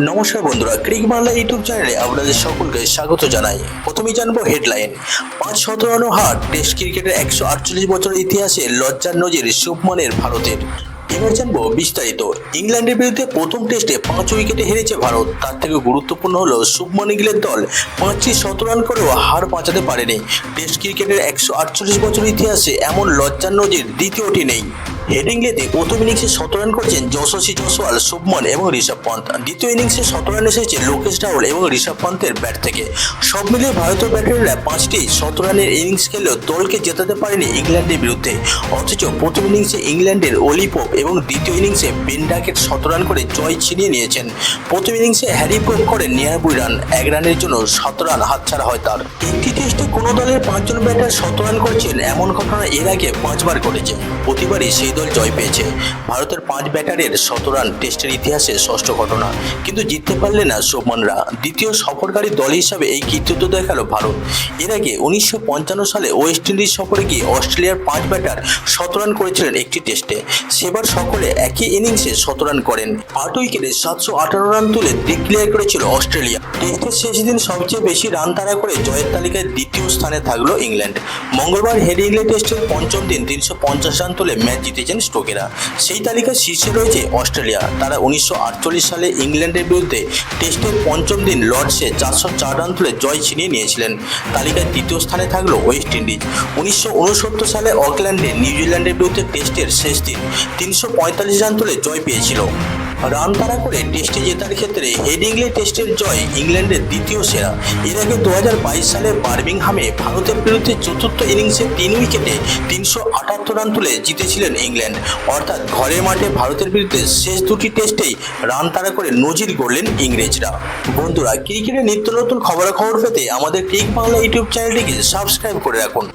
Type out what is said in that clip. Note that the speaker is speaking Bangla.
নমস্কার বন্ধুরা, ক্রিক বাংলা ইউটিউব চ্যানেলে আপনাদের সকলকে স্বাগত জানাই। প্রথমেই জানব হেডলাইন। পাঁচ শতরানো হার টেস্ট ক্রিকেটের একশো আটচল্লিশ বছরের ইতিহাসে লজ্জার নজির শুভমনের ভারতের। এবার জানব বিস্তারিত। ইংল্যান্ডের বিরুদ্ধে প্রথম টেস্টে পাঁচ উইকেটে হেরেছে ভারত। তার থেকে গুরুত্বপূর্ণ হলো শুভমন গিলের দল পাঁচটি শতরান করেও হার বাঁচাতে পারেনি। টেস্ট ক্রিকেটের একশো আটচল্লিশ বছর ইতিহাসে এমন লজ্জার নজির দ্বিতীয়টি নেই। হেডিংলেতে প্রথম ইনিংসে শতরান করেছেন যশস্বী জয়সওয়াল, শুভমন এবং ঋষভ পন্থ দ্বিতীয় ইনিংসে শতরান এসেছে লোকেশ রাহুল এবং ঋষভ পন্থের ব্যাট থেকে। সব মিলিয়ে ভারতীয় ব্যাটারিরা পাঁচটি শতরানের ইনিংস খেলেও দলকে জেতাতে পারেনি ইংল্যান্ডের বিরুদ্ধে। অথচ প্রথম ইনিংসে ইংল্যান্ডের অলিপোপ এবং দ্বিতীয় ইনিংসে বেন বেন্ডাকেট শতরান করে জয় ছিনিয়ে নিয়েছেন। প্রথম ইনিংসে হ্যারি পোপ করেন নিরানব্বই রান এক রানের জন্য শত রান হাতছাড়া হয় তার। একটি টেস্টে কোনো দলের পাঁচজন ব্যাটার শতরান করছেন এমন ঘটনা এর আগে পাঁচবার ঘটেছে। প্রতিবারই সেই দল জয় পেয়েছে। ভারতের পাঁচ ব্যাটারের শতরান টেস্টের ইতিহাসে ষষ্ঠ ঘটনা। কিন্তু জিততে পারলে না শোভমনরা দ্বিতীয় সফরকারী দল হিসাবে এই কৃতিত্ব দেখাল ভারত। এর আগে উনিশশো পঞ্চান্ন সালে ওয়েস্ট ইন্ডিজ সফরে গিয়ে অস্ট্রেলিয়ার পাঁচ ব্যাটার শতরান করেছিলেন একটি টেস্টে। সেবার সকলে একই ইনিংসে শতরান করেন। আট উইকেটে সাতশো আঠারো রান তুলে ডিক্লেয়ার করেছিল অস্ট্রেলিয়া। টেস্টের শেষ দিন সবচেয়ে বেশি রান তাড়া করে জয়ের তালিকায় দ্বিতীয় স্থানে থাকল ইংল্যান্ড। মঙ্গলবার হেডিংলে টেস্টের পঞ্চম দিন তিনশো পঞ্চাশ রান তুলে ম্যাচ জিতেছেন স্টোকেরা সেই তালিকার শীর্ষে রয়েছে অস্ট্রেলিয়া। তারা উনিশশো আটচল্লিশ সালে ইংল্যান্ডের বিরুদ্ধে টেস্টের পঞ্চম দিন লর্ডসে চারশো চার রান তুলে জয় ছিনিয়ে নিয়েছিলেন। তালিকায় তৃতীয় স্থানে থাকল ওয়েস্ট ইন্ডিজ। উনিশশো উনসত্তর সালে অকল্যান্ডে নিউজিল্যান্ডের বিরুদ্ধে টেস্টের শেষ দিন তিনশো পঁয়তাল্লিশ রান তুলে জয় পেয়েছিল। রান তাড়া করে টেস্টে জেতার ক্ষেত্রে হেডিংলে টেস্টের জয় ইংল্যান্ডের দ্বিতীয় সেরা। এর আগে দু হাজার বাইশ সালে বার্মিংহামে ভারতের বিরুদ্ধে চতুর্থ ইনিংসে তিন উইকেটে তিনশো আটাত্তর রান তুলে জিতেছিলেন ইংল্যান্ড। অর্থাৎ ঘরের মাঠে ভারতের বিরুদ্ধে শেষ দুটি টেস্টেই রান তাড়া করে নজির গড়লেন ইংরেজরা। বন্ধুরা, ক্রিকেটের নিত্য নতুন খবরাখবর পেতে আমাদের ক্রিক বাংলা ইউটিউব চ্যানেলটিকে সাবস্ক্রাইব করে রাখুন।